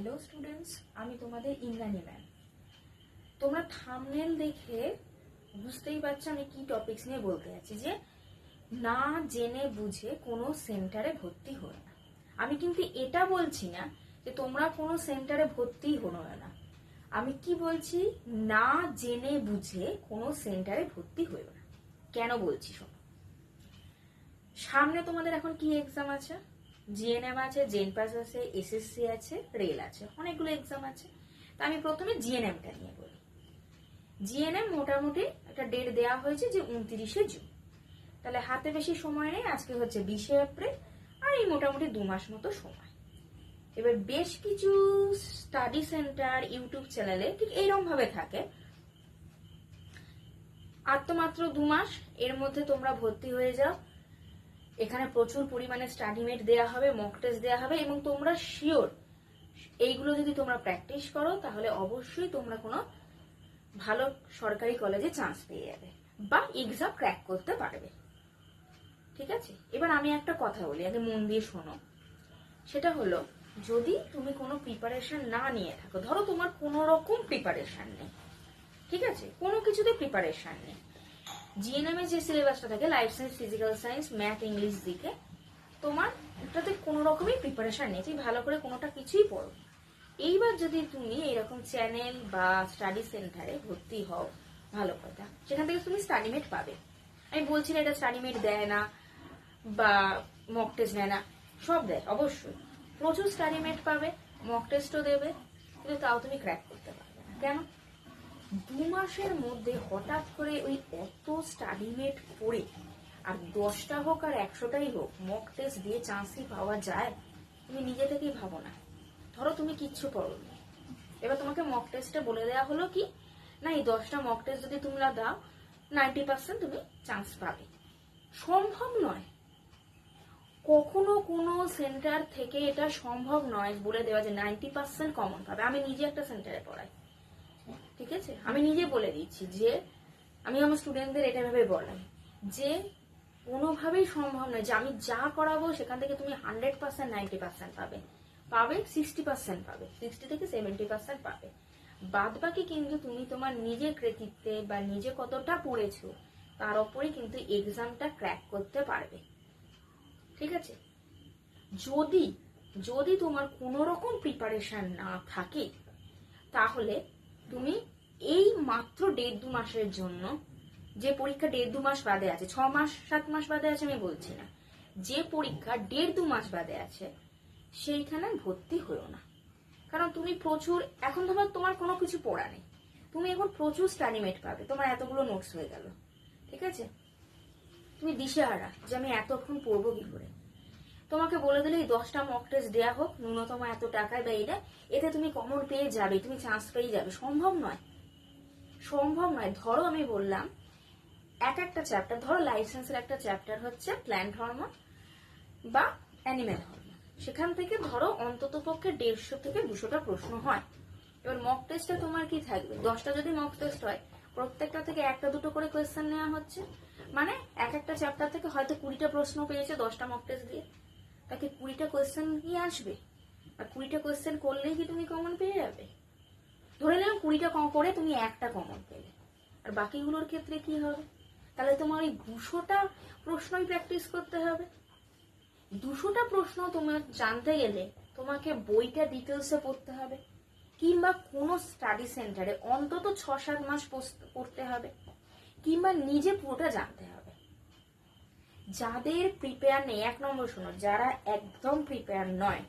Hello students আমি তোমাদের Indrani ma'am তোমরা থামনেল দেখে বুঝতেই পারছ আমি কি টপিকস নিয়ে বলতে যাচ্ছি যে, না জেনে বুঝে কোনো সেন্টারে ভর্তি হো না। আমি কিন্তু এটা বলছি না যে তোমরা কোনো সেন্টারে ভর্তি হলো না। আমি কি বলছি? না জেনে বুঝে কোনো সেন্টারে ভর্তি হইও না। কেন বলছি শোনো? সামনে তোমাদের এখন কি এক্সাম আছে? জিএনএম আছে জেন পাস আছে এসএসসি আছে রেল আছে, অনেকগুলো এক্সাম আছে। তা আমি প্রথমে জিএনএমটা নিয়ে বলি। জিএনএম মোটামুটি একটা ডেট দেওয়া হয়েছে যে উনত্রিশে জুন। তাহলে হাতে বেশি সময় নেই, আজকে হচ্ছে বিশে এপ্রিল, আর এই মোটামুটি দু মাস মতো সময়। এবার বেশ কিছু স্টাডি সেন্টার ইউটিউব চ্যানেলে ঠিক এইরকম ভাবে থাকে। আর তো মাত্র দু মাস, এর মধ্যে তোমরা ভর্তি হয়ে যাও। এখানে প্রচুর পরিমাণে স্টাডি মেট দেওয়া হবে মক টেস্ট দেওয়া হবে এবং তোমরা শিওর এইগুলো যদি তোমরা প্র্যাকটিস করো, তাহলে অবশ্যই তোমরা কোনো ভালো সরকারি কলেজে চান্স পেয়ে যাবে বা এক্সাম ক্র্যাক করতে পারবে। ঠিক আছে? এবার আমি একটা কথা বলি, আগে মন দিয়ে শোনো। সেটা হলো, যদি তুমি কোনো প্রিপারেশন না নিয়ে থাকো, ধরো তোমার কোনো রকম প্রিপারেশন নেই, ঠিক আছে? কোনো কিছুতে প্রিপারেশন নেই। জিএনএম এর যে সিলেবাসটা থাকে life science physical science math English দিকে, তোমার এটাতে কোনো রকমই প্রিপারেশন নেই। তুমি ভালো করে কোনোটা কিছুই পড়ো এইবার যদি তুমি এরকম চ্যানেল বা স্টাডি সেন্টারে ভর্তি হও, ভালো কথা। সেখান থেকে তুমি স্টাডিমেট পাবে। আমি বলছি না এটা স্টাডিমেট দেয় না বা মক টেস্ট নেয় না, সব দেয়, অবশ্যই। প্রচুর স্টাডিমেট পাবে মক টেস্টও দেবে, কিন্তু তাও তুমি ক্র্যাক করতে পারবে না। কেন? দু মাসের মধ্যে হঠাৎ করে ওই অত স্টাডিমেট পড়ে। আর দশটা হোক আর একশোটাই হোক মক টেস্ট দিয়ে চান্সই পাওয়া যায়? তুমি নিজে থেকেই ভাবো না। ধরো তুমি কিচ্ছু পড়ো এবার তোমাকে মক টেস্টে বলে দেওয়া হলো কি, না, এই দশটা মক টেস্ট যদি তোমরা দাও নাইনটি পার্সেন্ট তুমি চান্স পাবে। সম্ভব নয়। কখনো কোনো সেন্টার থেকে এটা সম্ভব নয় বলে দেওয়া যে নাইনটি পার্সেন্ট কমন পাবে। আমি নিজে একটা সেন্টারে পড়াই। ঠিক আছে? আমি নিজে বলে দিচ্ছি যে, আমি আমার স্টুডেন্টদের এটা ভাবে বলাই যে, কোনোভাবেই সম্ভব নয় যে আমি যা করাবো সেখান থেকে তুমি হান্ড্রেড পার্সেন্ট নাইনটি পার্সেন্ট পাবে। পাবে সিক্সটি পার্সেন্ট পাবে। সিক্সটি থেকে সেভেন্টি পার্সেন্ট পাবে। বাদ বাকি কিন্তু তুমি তোমার নিজের কৃতিত্বে বা নিজে কতটা পড়েছো, তার উপরে কিন্তু এক্সামটা ক্র্যাক করতে পারবে। ঠিক আছে? যদি যদি তোমার কোনো রকম প্রিপারেশন না থাকে, তাহলে তুমি এই মাত্র দেড় দু মাসের জন্য যে পরীক্ষা দেড় দু মাস বাদে আছে, ছ মাস, সাত মাস বাদে আছে আমি বলছি না, যে পরীক্ষা দেড় দু মাস বাদে আছে সেইখানে ভর্তি হয়েও না। কারণ তুমি প্রচুর, এখন তোমার তোমার কোনো কিছু পড়া নেই, তুমি এখন প্রচুর স্টাডিমেট পাবে, তোমার এতগুলো নোটস হয়ে গেল, ঠিক আছে? তুমি দিশেহারা যে আমি এতক্ষণ পড়ব কি করে? তোমাকে বলে দিলে এই দশটা মক টেস্ট দেওয়া হোক, ন্যূনতম এত টাকায় বা এটা, এতে তুমি কমন পেয়ে যাবে, তুমি চান্স পেয়ে যাবে। সম্ভব নয়। সম্ভব নয়। ধরো আমি বললাম, এক একটা চ্যাপ্টার ধরো লাইসেন্সের একটা চ্যাপ্টার হচ্ছে প্ল্যান্ট হরমোন বা অ্যানিম্যাল হরমোন সেখান থেকে ধরো অন্তত পক্ষে দেড়শো থেকে দুশোটা প্রশ্ন হয়। এবার মক টেস্টে তোমার কি থাকবে? দশটা যদি মক টেস্ট হয়, প্রত্যেকটা থেকে একটা দুটো করে কোয়েশ্চেন নেওয়া হচ্ছে। মানে এক একটা চ্যাপ্টার থেকে হয়তো কুড়িটা প্রশ্ন পেয়েছে দশটা মক টেস্ট দিয়ে। তাকে কুড়িটা কোয়েশ্চেন কি আসবে। আর কুড়িটা কোয়েশ্চেন করলেই কি তুমি কমন পেয়ে যাবে? ধরে নিলাম কুড়িটা কম করে তুমি একটা কমন পেলে। আর বাকিগুলোর ক্ষেত্রে কি হবে? তাহলে তোমার ওই দুশোটা প্রশ্নই প্র্যাকটিস করতে হবে। দুশোটা প্রশ্ন তোমার জানতে গেলে তোমাকে বইটা ডিটেলসে পড়তে হবে, কিংবা কোনো স্টাডি সেন্টারে অন্তত ছ, সাত মাস পড়তে হবে, কিংবা নিজে পুরোটা জানতে হবে। যাদের প্রিপেয়ার নেই, এক নম্বর শোনো, যারা একদম প্রিপেয়ার নয়,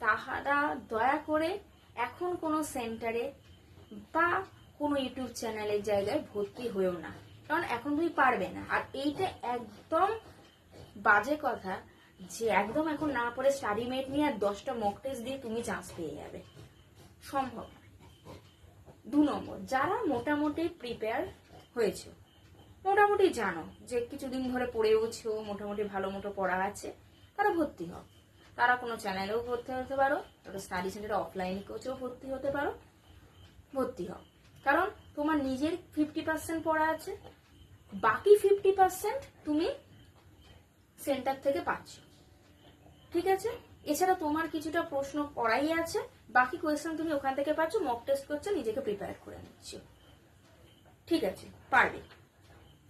তাহারা দয়া করে এখন কোনো সেন্টারে বা কোনো ইউটিউব চ্যানেলের জায়গায় ভর্তি হয়েও না। কারণ এখন তুমি পারবে না। আর এইটা একদম বাজে কথা যে একদম এখন না পড়ে স্টাডি মেট নিয়ে আর দশটা মক টেস্ট দিয়ে তুমি চান্স পেয়ে যাবে। সম্ভব। দু নম্বর, যারা মোটামুটি প্রিপেয়ার হয়েছে মোটামুটি জানো যে কিছুদিন ধরে পড়েওছো মোটামুটি ভালো মতো পড়া আছে, তারা ভর্তি হও। তারা কোনো চ্যানেলেও ভর্তি হতে পারো তারপর স্টাডি সেন্টারে অফলাইন কোচেও ভর্তি হতে পারো, ভর্তি হও। কারণ তোমার নিজের ফিফটি পার্সেন্ট পড়া আছে, বাকি ফিফটি পার্সেন্ট তুমি সেন্টার থেকে পাচ্ছ। ঠিক আছে? এছাড়া তোমার কিছুটা প্রশ্ন পড়াই আছে, বাকি কোয়েশ্চেন তুমি ওখান থেকে পাচ্ছ মক টেস্ট করছ, নিজেকে প্রিপেয়ার করে নিচ্ছ। ঠিক আছে? পারবে।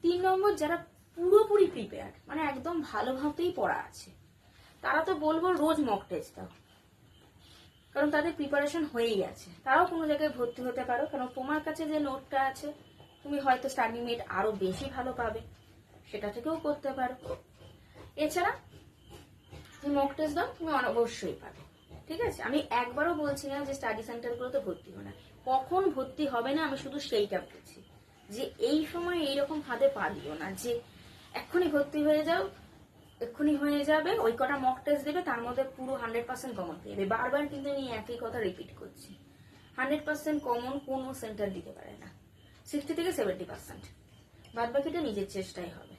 তিন নম্বর যারা পুরোপুরি প্রিপেয়ার মানে একদম ভালোভাবেই পড়া আছে, তারা তো বলব রোজ মক টেস্ট দাও। কারণ তাদের প্রিপারেশন হয়েই আছে। তারাও কোনো জায়গায় ভর্তি হতে পারো, কারণ তোমার কাছে যে নোটটা আছে, তুমি হয়তো স্টাডি মেট আরও বেশি ভালো পাবে, সেটা থেকেও করতে পারো। এছাড়া তুমি মক টেস্ট দাও, তুমি অবশ্যই পাবে। ঠিক আছে? আমি একবারও বলছি না যে স্টাডি সেন্টারগুলোতে ভর্তি হবে না। কখন ভর্তি হবে না আমি শুধু সেইটা বলছি। যে এই সময় এইরকম ফাঁদে পা দিও না, যে এক্ষুনি ভর্তি হয়ে যাও, এক্ষুনি হয়ে যাবে, ওই কটা মক টেস্ট দেবে, তার মধ্যে পুরো হান্ড্রেড পার্সেন্ট কমন পেয়ে যাবে। বারবার কিন্তু আমি একই কথা রিপিট করছি। হান্ড্রেড পার্সেন্ট কমন কোনো সেন্টার দিতে পারে না। সিক্সটি থেকে সেভেন্টি পার্সেন্ট বাদ বাকিটা নিজের চেষ্টাই হবে।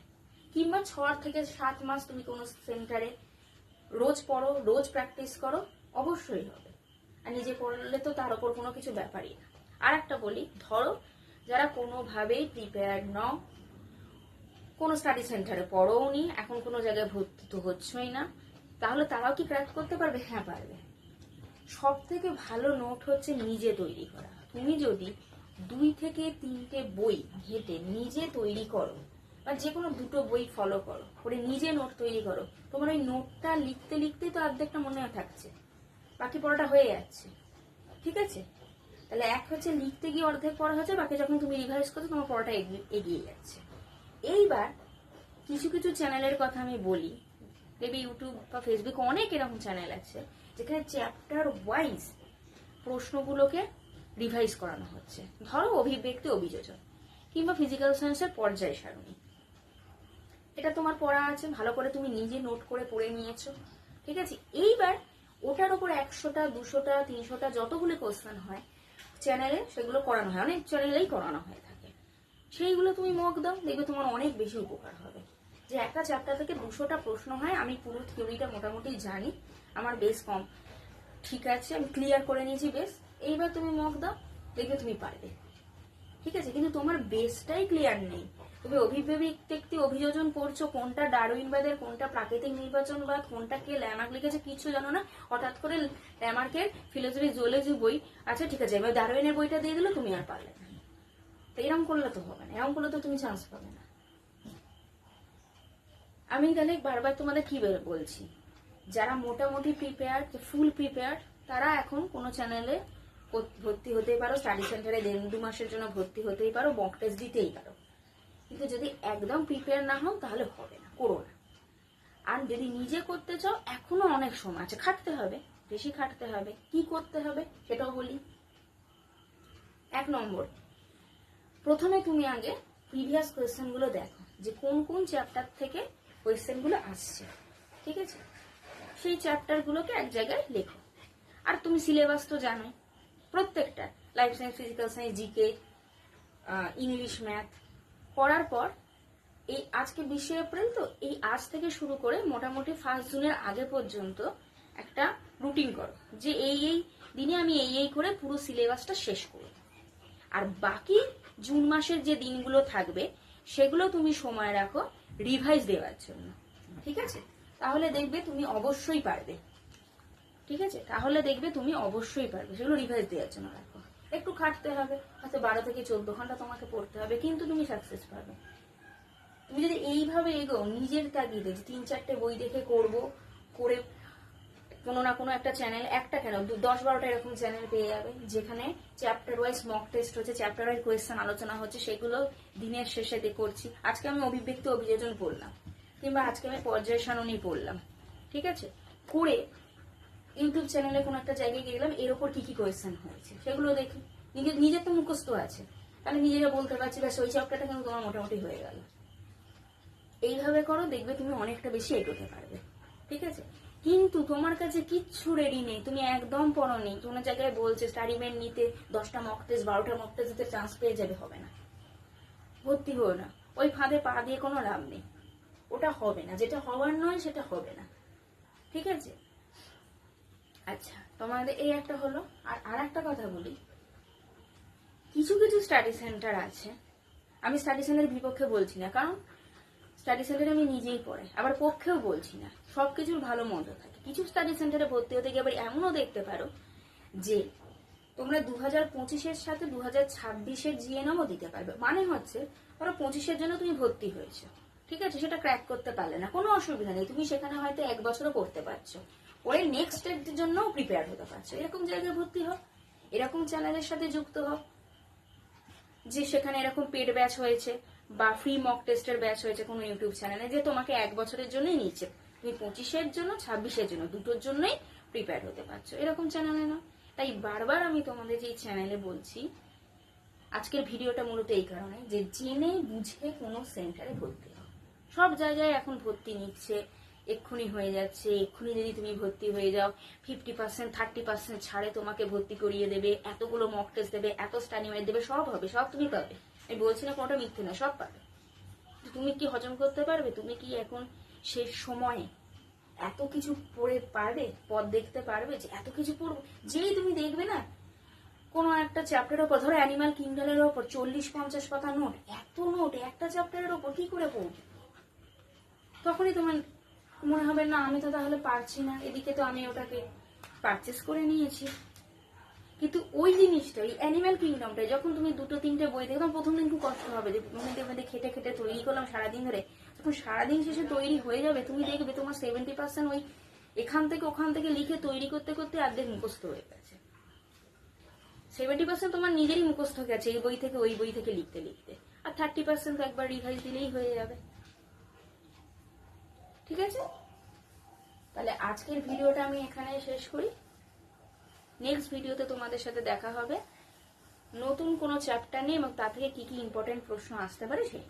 কিংবা ছ থেকে সাত মাস তুমি কোনো সেন্টারে রোজ পড়ো, রোজ প্র্যাকটিস করো, অবশ্যই হবে। আর নিজে পড়লে তো তার ওপর কোনো কিছু ব্যাপারই না। আর একটা বলি, ধরো যারা কোনোভাবেই প্রিপেয়ার্ড নও। কোনো স্টাডি সেন্টারে পড়োও নি এখন কোনো জায়গায় ভর্তি তো হচ্ছই না। তাহলে তারাও কি ক্র্যাক করতে পারবে? হ্যাঁ পারবে। সব থেকে ভালো নোট হচ্ছে নিজে তৈরি করা। তুমি যদি দুই থেকে তিনটে বই ঘেটে নিজে তৈরি করো, বা যে কোনো দুটো বই ফলো করো, করে নিজে নোট তৈরি করো, তোমার ওই নোটটা লিখতে লিখতেই তো অর্ধেকটা মনে থাকছে। বাকি পড়াটা হয়ে যাচ্ছে। ঠিক আছে? তাহলে এক হচ্ছে লিখতে গিয়ে অর্ধেক পড়া হচ্ছে বাকি যখন তুমি রিভাইজ করছ, তোমার পড়াটা এগিয়ে- যাচ্ছে। এইবার কিছু কিছু চ্যানেলের কথা আমি বলি। দেখবি ইউটিউব বা ফেসবুক অনেক এরকম চ্যানেল আছে, যেখানে চ্যাপ্টার ওয়াইজ প্রশ্নগুলোকে রিভাইজ করানো হচ্ছে। ধরো অভিব্যক্তি অভিযোজন, কিংবা ফিজিক্যাল সায়েন্সের পর্যায় সারণী। এটা তোমার পড়া আছে, ভালো করে তুমি নিজে নোট করে পড়ে নিয়েছো, ঠিক আছে? এইবার ওটার উপর একশোটা, দুশোটা, তিনশোটা যতগুলো কোশ্চেন হয় চ্যানেলে সেগুলো করানো হয়। অনেক চ্যানেলেই করানো হয়ে থাকে। সেইগুলো তুমি মগ দাও, দেখবে তোমার অনেক বেশি উপকার হবে। যে একটা চ্যাপ্টার থেকে দুশোটা প্রশ্ন হয়, আমি পুরো থিওরিটা মোটামুটি জানি। আমার বেশ কম। ঠিক আছে, আমি ক্লিয়ার করে নিয়েছি বেশ এইবার তুমি মগ দাও, দেখবে তুমি পারবে। ঠিক আছে, কিন্তু তোমার বেসটাই ক্লিয়ার নেই। তুমি অভিভাবিক অভিব্যক্তি অভিযোজন করছ, কোনটা ডারউইনবাদের কোনটা প্রাকৃতিক নির্বাচনবাদ কোনটা কে ল্যামার্ক লিখেছে কিছু জানো না? হঠাৎ করে ল্যামার্কের ফিলোসফি জুওলজি বই। আচ্ছা ঠিক আছে, এবার ডারউইনের বইটা দিয়ে দিলে তুমি আর পারলে না। তো এরকম করলে তো হবে না এরকম করলে তো তুমি চান্স পাবে না। আমি তাহলে বারবার তোমাদের কি বলছি, যারা মোটামুটি প্রিপেয়ার ফুল প্রিপেয়ার তারা এখন কোনো চ্যানেলে ভর্তি হতেই পারো স্টাডি সেন্টারে দেড় দু মাসের জন্য ভর্তি হতেই পারো মক টেস্ট দিতেই পারো। কিন্তু যদি একদম প্রিপেয়ার না হও, তাহলে হবে না, করো না। আর যদি নিজে করতে চাও, এখনও অনেক সময় আছে, খাটতে হবে, বেশি খাটতে হবে। কি করতে হবে সেটাও বলি। এক নম্বর, প্রথমে তুমি আগে প্রিভিয়াস কোয়েশ্চেনগুলো দেখো, যে কোন কোন চ্যাপ্টার থেকে কোয়েশ্চেনগুলো আসছে, ঠিক আছে? সেই চ্যাপ্টারগুলোকে এক জায়গায় লেখো। আর তুমি সিলেবাস তো জানোই, প্রত্যেকটা life science physical science GK English math পড়ার পর, এই আজকে বিশে এপ্রিল তো, এই আজ থেকে শুরু করে মোটামুটি ফার্স্ট জুনের আগে পর্যন্ত একটা রুটিন করো, যে এই এই দিনে আমি এই এই করে পুরো সিলেবাসটা শেষ করব। আর বাকি জুন মাসের যে দিনগুলো থাকবে, সেগুলো তুমি সময় রাখো রিভাইজ দেওয়ার জন্য, ঠিক আছে? তাহলে দেখবে তুমি অবশ্যই পারবে, ঠিক আছে? তাহলে দেখবে তুমি অবশ্যই পারবে, সেগুলো রিভাইজ দেওয়ার জন্য রাখো। একটু খাটতে হবে। হয়তো বারো থেকে চোদ্দ ঘণ্টা তোমাকে পড়তে হবে, কিন্তু তুমি সাকসেস পাবে। তুমি যদি এইভাবে এগো, নিজের তাগিদে যে তিন চারটে বই দেখে করব, করে কোনো না কোনো একটা চ্যানেল একটা কেন? দশ বারোটা এরকম চ্যানেল পেয়ে যাবে, যেখানে চ্যাপ্টার ওয়াইজ মক টেস্ট হচ্ছে চ্যাপ্টার ওয়াইজ কোয়েশ্চেন আলোচনা হচ্ছে, সেগুলো দিনের শেষে করছি। আজকে আমি অভিব্যক্তি অভিযোজন পড়লাম, কিংবা আজকে আমি পর্যায় সারণী পড়লাম, ঠিক আছে? করে ইউটিউব চ্যানেলে কোনো একটা জায়গায় গিয়ে গেলাম, এর ওপর কি কি কোয়েশ্চেন হয়েছে? সেগুলো দেখি। নিজের নিজের তো মুখস্থ আছে। তাহলে নিজেরা বলতে পারছি, ব্যাস, ওই চ্যাপ্টারটা কিন্তু তোমার মোটামুটি হয়ে গেল। এইভাবে করো, দেখবে তুমি অনেকটা বেশি এগোতে পারবে। ঠিক আছে? কিন্তু তোমার কাছে কিচ্ছু রেডি নেই। তুমি একদম পড়োনি কোনো জায়গায় বলছে স্টাডি মেন নিতে দশটা মক টেস্ট বারোটা মক টেস্ট দিতে চান্স পেয়ে যাবে, হবে না। ভর্তি হো না। ওই ফাঁদে পা দিয়ে কোনো লাভ নেই। ওটা হবে না। যেটা হওয়ার নয়, সেটা হবে না। ঠিক আছে? আচ্ছা তোমাদের এই একটা হলো, আর আর একটা কথা বলি। কিছু কিছু স্টাডি সেন্টার আছে, আমি স্টাডি সেন্টারের বিপক্ষে বলছি না, কারণ স্টাডি সেন্টারে আমি নিজেই পড়ে আবার পক্ষেও বলছি না, সব কিছুর ভালো মন্দ থাকে। কিছু স্টাডি সেন্টারে ভর্তি হতে গিয়ে আবার এমনও দেখতে পারো যে, তোমরা দু হাজার পঁচিশের সাথে দু হাজার ছাব্বিশের জিএনএমও দিতে পারবে। মানে হচ্ছে, ধরো পঁচিশের জন্য তুমি ভর্তি হয়েছো, ঠিক আছে? সেটা ক্র্যাক করতে পারলে না, কোনো অসুবিধা নেই, তুমি সেখানে হয়তো এক বছরও পড়তে পারছ। পরে নেক্সট এর জন্য প্রিপেয়ার হতে পারছ। এরকম জায়গায় ভর্তি হও, এরকম চ্যানেলের সাথে যুক্ত হও, যে সেখানে এরকম পেড ব্যাচ হয়েছে বা ফ্রি মক টেস্টের ব্যাচ হয়েছে কোনো ইউটিউব চ্যানেলে যে তোমাকে এক বছরের জন্যই নিচ্ছে তুমি পঁচিশের জন্য, ছাব্বিশের জন্য, দুটোর জন্যই প্রিপেয়ার হতে পারছ। এরকম চ্যানেলে না তাই বারবার আমি তোমাদের যে চ্যানেলে বলছি, আজকের ভিডিওটা মূলত এই কারণে যে জেনে বুঝে কোনো সেন্টারে ভর্তি হও। সব জায়গায় এখন ভর্তি নিচ্ছে এক্ষুনি হয়ে যাচ্ছে, এক্ষুনি যদি তুমি ভর্তি হয়ে যাও ফিফটি পার্সেন্ট থার্টি পার্সেন্ট ছাড়ে তোমাকে ভর্তি করিয়ে দেবে, এতগুলো মক টেস্ট দেবে, এত স্টাডি মেট দেবে, সব হবে, সব তুমি পাবে। আমি বলছি না কোনোটা মিথ্যে না সব পাবে। তুমি কি হজম করতে পারবে? তুমি কি এখন শেষ সময়ে এত কিছু পড়ে পারবে, পথ দেখতে পারবে যে এত কিছু পড়বে? যেই তুমি দেখবে না, কোনো একটা চ্যাপ্টারের ওপর, ধরো অ্যানিমাল কিংডমের ওপর চল্লিশ, পঞ্চাশ পাতা নোট এত নোট একটা চ্যাপ্টারের ওপর কি করে পড়বে? তখনই তোমার মনে হবে, না, আমি তো তাহলে পারছি না। এদিকে তো আমি ওটাকে পারচেস করে নিয়েছি। কিন্তু ওই জিনিসটা, ওই অ্যানিমাল কিংডমটা যখন তুমি দুটো, তিনটে বই তখন প্রথম দিন খুব কষ্ট হবে যে মধ্যে মধ্যে খেটে খেটে তৈরি করলাম সারাদিন ধরে। যখন সারাদিন শেষে তৈরি হয়ে যাবে, তুমি দেখবে তোমার সেভেন্টি পার্সেন্ট ওই এখান থেকে, ওখান থেকে লিখে তৈরি করতে করতে অর্ধেক মুখস্থ হয়ে গেছে। সেভেন্টি পার্সেন্ট তোমার নিজেরই মুখস্থ গেছে, এই বই থেকে, ওই বই থেকে লিখতে লিখতে। আর থার্টি পার্সেন্ট তো একবার রিভাইজ দিলেই হয়ে যাবে। ঠিক আছে? তাহলে আজকের ভিডিওটা আমি এখানে শেষ করি। নেক্সট ভিডিওতে তোমাদের সাথে দেখা হবে। নতুন কোনো চ্যাপ্টার নিয়ে এবং তা থেকে কী কী ইম্পর্টেন্ট প্রশ্ন আসতে পারে সেই।